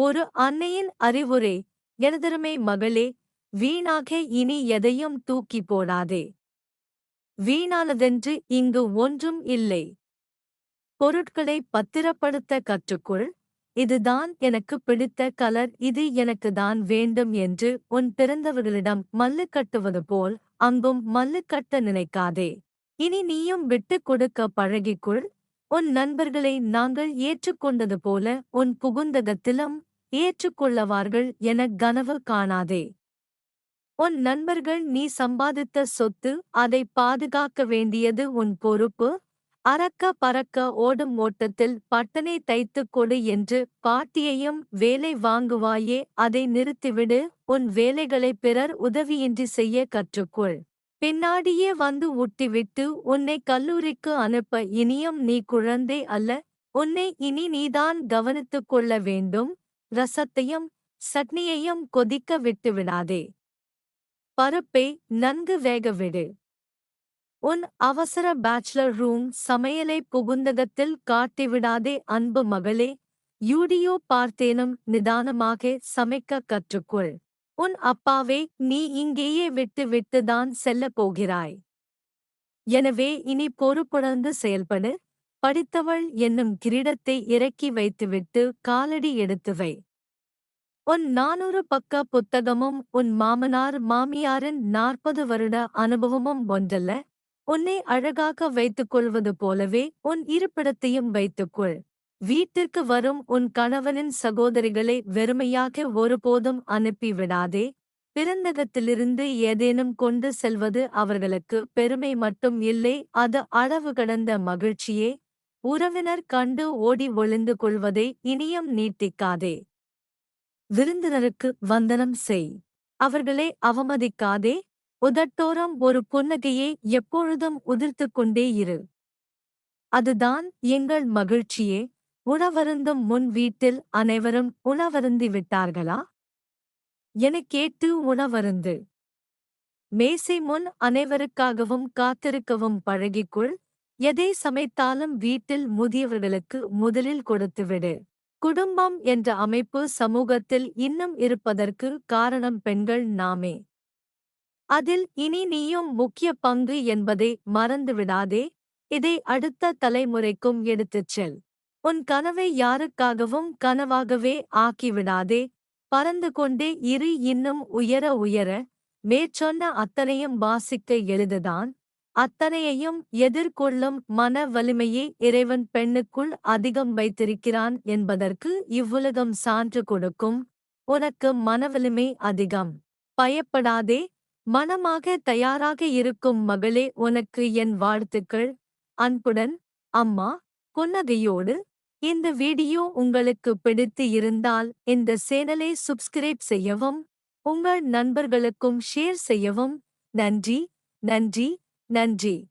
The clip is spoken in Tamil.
ஒரு அன்னையின் அறிவுரை எனதருமை மகளே வீணாக இனி எதையும் தூக்கி போடாதே. வீணானதென்று இங்கு ஒன்றும் இல்லை. பொருட்களை பத்திரப்படுத்த கற்றுக்கொள். இதுதான் எனக்கு பிடித்த கலர். இது எனக்கு தான் வேண்டும் என்று உன் பிறந்தவர்களிடம் மல்லு கட்டுவது போல் அங்கும் மல்லு கட்ட நினைக்காதே. இனி நீயும் விட்டுக் கொடுக்க பழகிக்குள். உன் நண்பர்களை நாங்கள் ஏற்றுக்கொண்டது போல உன் புகுந்தகத்திலும் ஏற்றுக்கொள்ளவார்கள் எனக் கனவு காணாதே. உன் நண்பர்கள் நீ சம்பாதித்த சொத்து அதை பாதுகாக்க வேண்டியது உன் பொறுப்பு. அறக்க பறக்க ஓடும் ஓட்டத்தில் பட்டனை தைத்துக் கொடு என்று பாட்டியையும் வேலை வாங்குவாயே அதை நிறுத்திவிடு உன் வேலைகளை பிறர் உதவியின்றி செய்ய கற்றுக்கொள். பின்னாடியே வந்து ஊட்டிவிட்டு உன்னை கல்லூரிக்கு அனுப்ப இனியும் நீ குழந்தை அல்ல உன்னை இனி நீதான் கவனித்துக் கொள்ள வேண்டும். ரசத்தையும் சட்னியையும் கொதிக்க விட்டு விடாதே. பருப்பை நன்கு வேக விடு. உன் அவசர பேச்சுலர் ரூம் சமையலை புகுந்தகத்தில் காட்டிவிடாதே அன்பு மகளே. யூடியோ பார்த்தேனும் நிதானமாக சமைக்க கற்றுக்கொள். உன் அப்பாவே நீ இங்கேயே விட்டு விட்டுதான் செல்லப் போகிறாய். எனவே இனி பொறுப்புணர்ந்து செயல்படு. படித்தவள் என்னும் கிரீடத்தை இறக்கி வைத்துவிட்டு காலடி எடுத்து வை. உன் நானூறு பக்க புத்தகமும் உன் மாமனார் மாமியாரின் நாற்பது வருட அனுபவமும் ஒன்றல்ல. உன்னை அழகாக வைத்துக் கொள்வது போலவே உன் இருப்பிடத்தையும் வைத்துக்கொள் வீட்டிற்கு வரும் உன் கணவனின் சகோதரிகளை வெறுமையாக ஒருபோதும் அனுப்பிவிடாதே பிறந்தகத்திலிருந்து ஏதேனும் கொண்டு செல்வது அவர்களுக்கு பெருமை மட்டும் இல்லை அது அளவு கடந்த மகிழ்ச்சியே. உறவினர் கண்டு ஓடி ஒளிந்து கொள்வதை இனியும் நீட்டிக்காதே. விருந்தினருக்கு வந்தனம் செய். அவர்களை அவமதிக்காதே. உதட்டோரம் ஒரு புன்னகையை எப்பொழுதும் உதிர்த்துக் கொண்டே இரு. அதுதான் எங்கள் மகிழ்ச்சியே. உணவருந்தும் முன் வீட்டில் அனைவரும் உணவருந்தி விட்டார்களா? எனக் கேட்டு உணவருந்து. மேசை முன் அனைவருக்காகவும் காத்திருக்கவும் பழகிக்கொள். எதை சமைத்தாலும் வீட்டில் முதியவர்களுக்கு முதலில் கொடுத்துவிடு குடும்பம் என்ற அமைப்பு சமூகத்தில் இன்னும் இருப்பதற்கு காரணம் பெண்கள் நாமே. அதில் இனி நீயும் முக்கிய பங்கு என்பதை மறந்துவிடாதே இதை அடுத்த தலைமுறைக்கும் எடுத்துச் செல். உன் கனவை யாருக்காகவும் கனவாகவே ஆக்கிவிடாதே பறந்து கொண்டே இரு இன்னும் உயர உயர மேற்சொன்ன அத்தனையும் வாசிக்க எழுதுதான் அத்தனையையும் எதிர்கொள்ளும் மன வலிமையை இறைவன் பெண்ணுக்குள் அதிகம் வைத்திருக்கிறான் என்பதற்கு இவ்வுலகம் சான்று கொடுக்கும். உனக்கு மனவலிமை அதிகம். பயப்படாதே. மனமாக தயாராக இருக்கும் மகளே உனக்கு என் வாழ்த்துக்கள். அன்புடன் அம்மா புன்னகையோடு. இந்த வீடியோ உங்களுக்கு பிடித்து இருந்தால் இந்த சேனலை சப்ஸ்கிரைப் செய்யவும் உங்கள் நண்பர்களுக்கும் ஷேர் செய்யவும். நன்றி நன்றி. நன்றி.